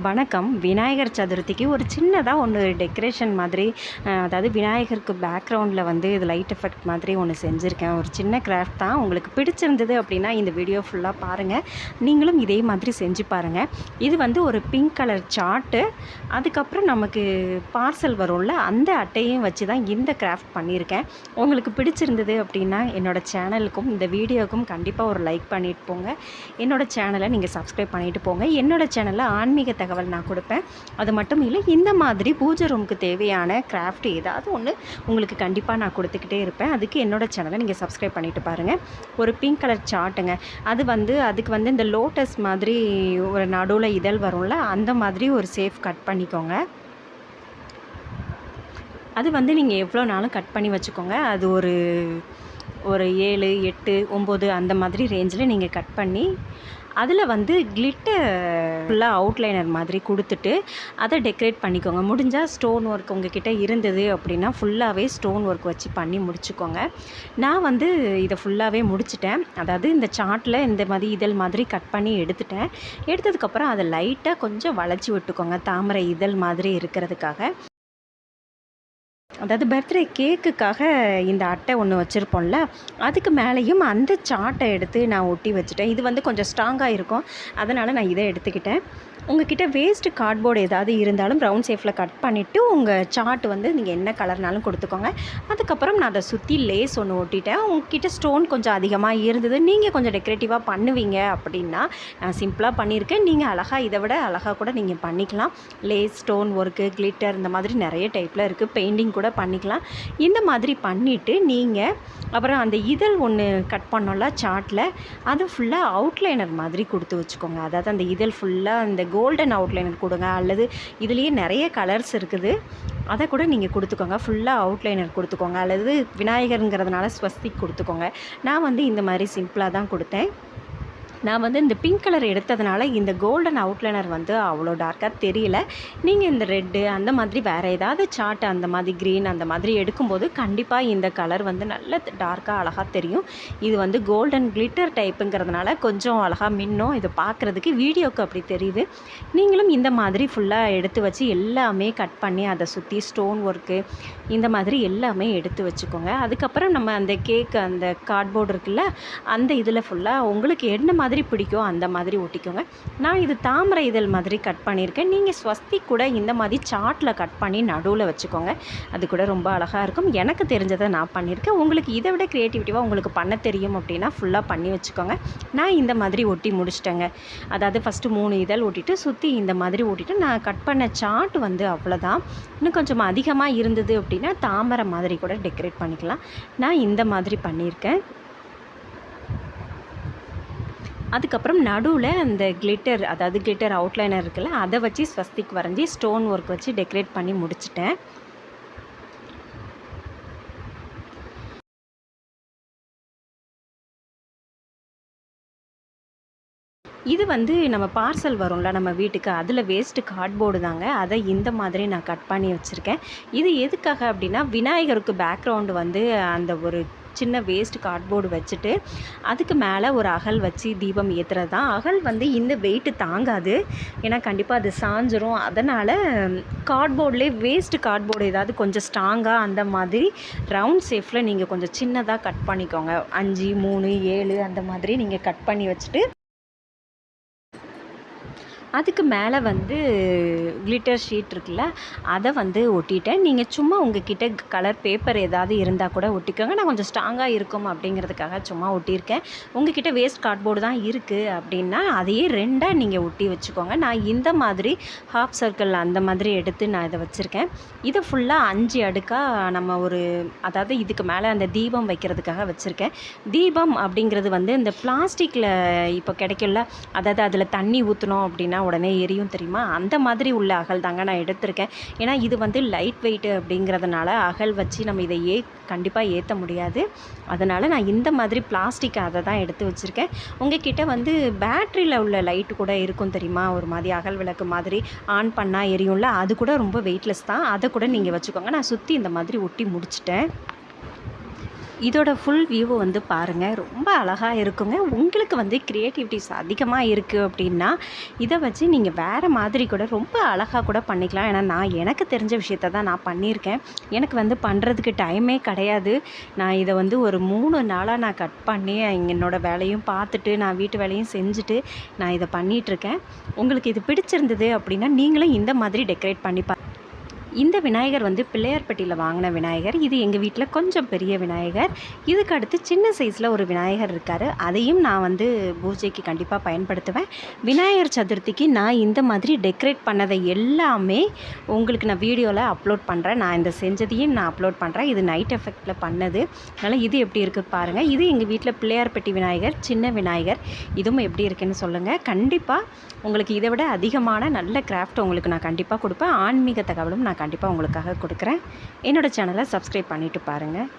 வணக்கம். விநாயகர் சதுர்த்திக்கு ஒரு சின்னதாக ஒன்று டெக்கரேஷன் மாதிரி அதாவது விநாயகருக்கு பேக்ரவுண்டில் வந்து இது லைட் எஃபெக்ட் மாதிரி ஒன்று செஞ்சுருக்கேன். ஒரு சின்ன கிராஃப்ட் தான். உங்களுக்கு பிடிச்சிருந்தது அப்படின்னா இந்த வீடியோ ஃபுல்லாக பாருங்கள் நீங்களும் இதே மாதிரி செஞ்சு பாருங்கள் இது வந்து ஒரு பிங்க் கலர் சார்ட்டு அதுக்கப்புறம் நமக்கு பார்சல் வரும்ல அந்த அட்டையும் வச்சு தான் இந்த கிராஃப்ட் பண்ணியிருக்கேன். உங்களுக்கு பிடிச்சிருந்தது அப்படின்னா என்னோடய சேனலுக்கும் இந்த வீடியோவுக்கும் கண்டிப்பாக ஒரு லைக் பண்ணிட்டு போங்க. என்னோட சேனலை நீங்கள் சப்ஸ்கிரைப் பண்ணிவிட்டு போங்க. என்னோடய சேனலில் ஆன்மீக தகவல் நான் கொடுப்பேன். அது மட்டும் இல்லை இந்த மாதிரி பூஜை ரூமுக்கு தேவையான கிராஃப்ட் ஏதாவது ஒன்று உங்களுக்கு கண்டிப்பாக நான் கொடுத்துக்கிட்டே இருப்பேன். அதுக்கு என்னோட சேனலை நீங்கள் சப்ஸ்கிரைப் பண்ணிவிட்டு பாருங்கள் ஒரு பிங்க் கலர் சார்ட்டுங்க அது வந்து அதுக்கு வந்து இந்த லோட்டஸ் மாதிரி ஒரு நடுவில் இதழ் வரும்ல அந்த மாதிரி ஒரு சேஃப் கட் பண்ணிக்கோங்க. அது வந்து நீங்கள் எவ்வளோ நாளும் கட் பண்ணி வச்சுக்கோங்க. அது ஒரு ஒரு ஏழு எட்டு ஒம்பது அந்த மாதிரி ரேஞ்சில் நீங்கள் கட் பண்ணி அதில் வந்து கிளிட்டர் ஃபுல்லாக அவுட்லைனர் மாதிரி கொடுத்துட்டு அதை டெக்கரேட் பண்ணிக்கோங்க. முடிஞ்சால் ஸ்டோன் ஒர்க் உங்ககிட்ட இருந்தது அப்படின்னா ஃபுல்லாகவே ஸ்டோன் ஒர்க் வச்சு பண்ணி முடிச்சுக்கோங்க. நான் வந்து இதை ஃபுல்லாகவே முடிச்சிட்டேன். அதாவது இந்த சார்ட்டில் இந்த மாதிரி இதழ் மாதிரி கட் பண்ணி எடுத்துட்டேன். எடுத்ததுக்கப்புறம் அதை லைட்டாக கொஞ்சம் வளைச்சி விட்டுக்கோங்க. தாமரை இதழ் மாதிரி இருக்கிறதுக்காக. அதாவது பர்த்டே கேக்குக்காக இந்த அட்டை ஒன்று வச்சுருப்போம்ல அதுக்கு மேலேயும் அந்த சாட்டை எடுத்து நான் ஒட்டி வச்சுட்டேன். இது வந்து கொஞ்சம் ஸ்ட்ராங்காக இருக்கும். அதனால் நான் இதை எடுத்துக்கிட்டேன். உங்ககிட்ட வேஸ்ட்டு கார்ட்போர்டு ஏதாவது இருந்தாலும் ரவுண்ட் ஷேஃபில் கட் பண்ணிவிட்டு உங்கள் சார்ட் வந்து நீங்கள் என்ன கலர்னாலும் கொடுத்துக்கோங்க. அதுக்கப்புறம் நான் அதை சுற்றி லேஸ் ஒன்று ஒட்டிட்டேன். உங்ககிட்ட ஸ்டோன் கொஞ்சம் அதிகமாக இருந்தது. நீங்கள் கொஞ்சம் டெக்கரேட்டிவாக பண்ணுவீங்க அப்படின்னா நான் சிம்பிளாக பண்ணியிருக்கேன். நீங்கள் அழகாக இதை விட அழகாக கூட நீங்கள் பண்ணிக்கலாம். லேஸ் ஸ்டோன் ஒர்க்கு கிளிட்டர் இந்த மாதிரி நிறைய டைப்பில் இருக்குது பெயிண்டிங் கூட பண்ணிக்கலாம். இந்த மாதிரி பண்ணிவிட்டு நீங்கள் அப்புறம் அந்த இதழ் ஒன்று கட் பண்ணோம்ல சார்ட்டில் அது ஃபுல்லாக அவுட்லைனர் மாதிரி கொடுத்து வச்சுக்கோங்க. அதாவது அந்த இதழ் ஃபுல்லாக அந்த கோல்டன் அவுட்லைனர் கொடுங்க அல்லது இதுலேயே நிறைய கலர்ஸ் இருக்குது. அதை கூட நீங்கள் கொடுத்துக்கோங்க. ஃபுல்லாக அவுட்லைனர் கொடுத்துக்கோங்க. அல்லது விநாயகருங்கிறதுனால ஸ்வஸ்திக் கொடுத்துக்கோங்க. நான் வந்து இந்த மாதிரி சிம்பிளாக தான் கொடுத்தேன். நான் வந்து இந்த பிங்க் கலர் எடுத்ததுனால இந்த கோல்டன் அவுட்லைனர் வந்து அவ்வளோ டார்க்காக தெரியல. நீங்கள் இந்த ரெட்டு அந்த மாதிரி வேறு ஏதாவது சார்ட் அந்த மாதிரி க்ரீன் அந்த மாதிரி எடுக்கும்போது கண்டிப்பாக இந்த கலர் வந்து நல்ல டார்க்காக அழகாக தெரியும். இது வந்து கோல்டன் கிளிட்டர் டைப்புங்கிறதுனால கொஞ்சம் அழகாக மின்னும். இது பார்க்குறதுக்கு வீடியோக்கு அப்படி தெரியுது. நீங்களும் இந்த மாதிரி ஃபுல்லாக எடுத்து வச்சு எல்லாமே கட் பண்ணி அதை சுற்றி ஸ்டோன் ஒர்க்கு இந்த மாதிரி எல்லாமே எடுத்து வச்சுக்கோங்க. அதுக்கப்புறம் நம்ம அந்த கேக் அந்த கார்ட்போர்டு இருக்குல்ல அந்த இதில் ஃபுல்லாக உங்களுக்கு என்ன மாதிரி மாதிரி பிடிக்கும் அந்த மாதிரி ஒட்டிக்கோங்க. நான் இது தாமரை இதழ் மாதிரி கட் பண்ணியிருக்கேன். நீங்கள் ஸ்வஸ்தி கூட இந்த மாதிரி சார்ட்டில் கட் பண்ணி நடுவில் வச்சுக்கோங்க. அது கூட ரொம்ப அழகாக இருக்கும். எனக்கு தெரிஞ்சதை நான் பண்ணியிருக்கேன். உங்களுக்கு இதை விட க்ரியேட்டிவிட்டிவாக உங்களுக்கு பண்ண தெரியும் அப்படின்னா ஃபுல்லாக பண்ணி வச்சுக்கோங்க. நான் இந்த மாதிரி ஒட்டி முடிச்சிட்டேங்க. அதாவது ஃபஸ்ட்டு மூணு இதழ் ஒட்டிட்டு சுற்றி இந்த மாதிரி ஒட்டிட்டு நான் கட் பண்ண சார்ட் வந்து அவ்வளோதான். இன்னும் கொஞ்சம் அதிகமாக இருந்தது அப்படின்னா தாமரை மாதிரி கூட டெக்கரேட் பண்ணிக்கலாம். நான் இந்த மாதிரி பண்ணியிருக்கேன். அதுக்கப்புறம் நடுவில் அந்த கிளிட்டர் அதாவது கிளிட்டர் அவுட்லைனர் இருக்குல்ல அதை வச்சு ஸ்வஸ்திக் வரைஞ்சி ஸ்டோன் ஒர்க் வச்சு டெக்கரேட் பண்ணி முடிச்சிட்டேன். இது வந்து நம்ம பார்சல் வரும்ல நம்ம வீட்டுக்கு. அதில் வேஸ்ட்டு கார்ட்போர்டு தாங்க. அதை இந்த மாதிரி நான் கட் பண்ணி வச்சுருக்கேன். இது எதுக்காக அப்படின்னா விநாயகருக்கு பேக்ரவுண்டு வந்து அந்த ஒரு சின்ன வேஸ்ட் கார்ட்போர்டு வச்சுட்டு அதுக்கு மேலே ஒரு அகல் வச்சு தீபம் ஏற்றுறது தான் அகல் வந்து இந்த வெயிட்டு தாங்காது. ஏன்னா கண்டிப்பாக அது சாஞ்சிரும். அதனால் கார்ட்போர்ட்லேயே வேஸ்ட் கார்ட்போர்டு ஏதாவது கொஞ்சம் ஸ்ட்ராங்காக அந்த மாதிரி ரவுண்ட் ஷேஃபில் நீங்கள் கொஞ்சம் சின்னதாக கட் பண்ணிக்கோங்க. அஞ்சு மூணு ஏழு அந்த மாதிரி நீங்கள் கட் பண்ணி வச்சுட்டு அதுக்கு மேலே வந்து கிளிட்டர் ஷீட் இருக்குல்ல அதை வந்து ஒட்டிட்டேன். நீங்கள் சும்மா உங்ககிட்ட கலர் பேப்பர் ஏதாவது இருந்தால் கூட ஒட்டிக்கோங்க. நான் கொஞ்சம் ஸ்ட்ராங்காக இருக்கும் அப்படிங்கிறதுக்காக சும்மா ஒட்டியிருக்கேன். உங்ககிட்ட வேஸ்ட் கார்ட்போர்டு தான் இருக்குது அப்படின்னா அதையே ரெண்டாக நீங்கள் ஒட்டி வச்சுக்கோங்க. நான் இந்த மாதிரி ஹாஃப் சர்க்கிள் அந்த மாதிரி எடுத்து நான் இதை வச்சுருக்கேன். இதை ஃபுல்லாக அஞ்சு அடுக்காக நம்ம ஒரு அதாவது இதுக்கு மேலே அந்த தீபம் வைக்கிறதுக்காக வச்சுருக்கேன். தீபம் அப்படிங்கிறது வந்து இந்த பிளாஸ்டிக்கில் இப்போ கிடைக்கல அதாவது அதில் தண்ணி ஊற்றணும் அப்படின்னா உடனே எரியும் தெரியுமா? அந்த மாதிரி உள்ள அகல் தாங்க நான் எடுத்திருக்கேன். ஏன்னா இது வந்து லைட் வெயிட்டு அப்படிங்கிறதுனால அகல் வச்சு நம்ம இதை ஏ கண்டிப்பாக ஏற்ற முடியாது. அதனால் நான் இந்த மாதிரி பிளாஸ்டிக் அதை தான் எடுத்து வச்சுருக்கேன். உங்ககிட்ட வந்து பேட்ரியில் உள்ள லைட்டு கூட இருக்கும் தெரியுமா? ஒரு மாதிரி அகல் விளக்கு மாதிரி ஆன் பண்ணால் எரியும்ல அது கூட ரொம்ப வெயிட்லெஸ் தான். அதை கூட நீங்கள் வச்சுக்கோங்க. நான் சுற்றி இந்த மாதிரி ஒட்டி முடிச்சிட்டேன். இதோட ஃபுல் வியூவை வந்து பாருங்கள் ரொம்ப அழகாக இருக்குங்க. உங்களுக்கு வந்து க்ரியேட்டிவிட்டிஸ் அதிகமாக இருக்குது அப்படின்னா இதை வச்சு நீங்கள் வேறு மாதிரி கூட ரொம்ப அழகாக கூட பண்ணிக்கலாம். ஏன்னா நான் எனக்கு தெரிஞ்ச விஷயத்த தான் நான் பண்ணியிருக்கேன். எனக்கு வந்து பண்ணுறதுக்கு டைமே கிடையாது. நான் இதை வந்து ஒரு மூணு நாளாக நான் கட் பண்ணி என்னோடய வேலையும் பார்த்துட்டு நான் வீட்டு வேலையும் செஞ்சுட்டு நான் இதை பண்ணிகிட்ருக்கேன் உங்களுக்கு இது பிடிச்சிருந்தது அப்படின்னா நீங்களும் இந்த மாதிரி டெக்கரேட் பண்ணி பா இந்த விநாயகர் வந்து பிள்ளையார்பட்டியில் வாங்கின விநாயகர். இது எங்கள் வீட்டில் கொஞ்சம் பெரிய விநாயகர். இதுக்கு அடுத்து சின்ன சைஸில் ஒரு விநாயகர் இருக்கார். அதையும் நான் வந்து பூஜைக்கு கண்டிப்பாக பயன்படுத்துவேன். விநாயகர் சதுர்த்திக்கு நான் இந்த மாதிரி டெக்கரேட் பண்ணதை எல்லாமே உங்களுக்கு நான் வீடியோவில் அப்லோட் பண்ணுறேன் நான் இந்த செஞ்சதையும் நான் அப்லோட் பண்ணுறேன் இது நைட் எஃபெக்டில் பண்ணது. அதனால் இது எப்படி இருக்குது பாருங்கள் இது எங்கள் வீட்டில் பிள்ளையார்பட்டி விநாயகர் சின்ன விநாயகர். இதுவும் எப்படி இருக்குன்னு சொல்லுங்கள் கண்டிப்பாக உங்களுக்கு இதை விட அதிகமான நல்ல கிராஃப்ட் உங்களுக்கு நான் கண்டிப்பாக கொடுப்பேன். ஆன்மீக தகவலும் நான் கண்டிப்பாக உங்களுக்காக கொடுக்குறேன். என்னோடய சேனலை சப்ஸ்கிரைப் பண்ணிவிட்டு பாருங்கள்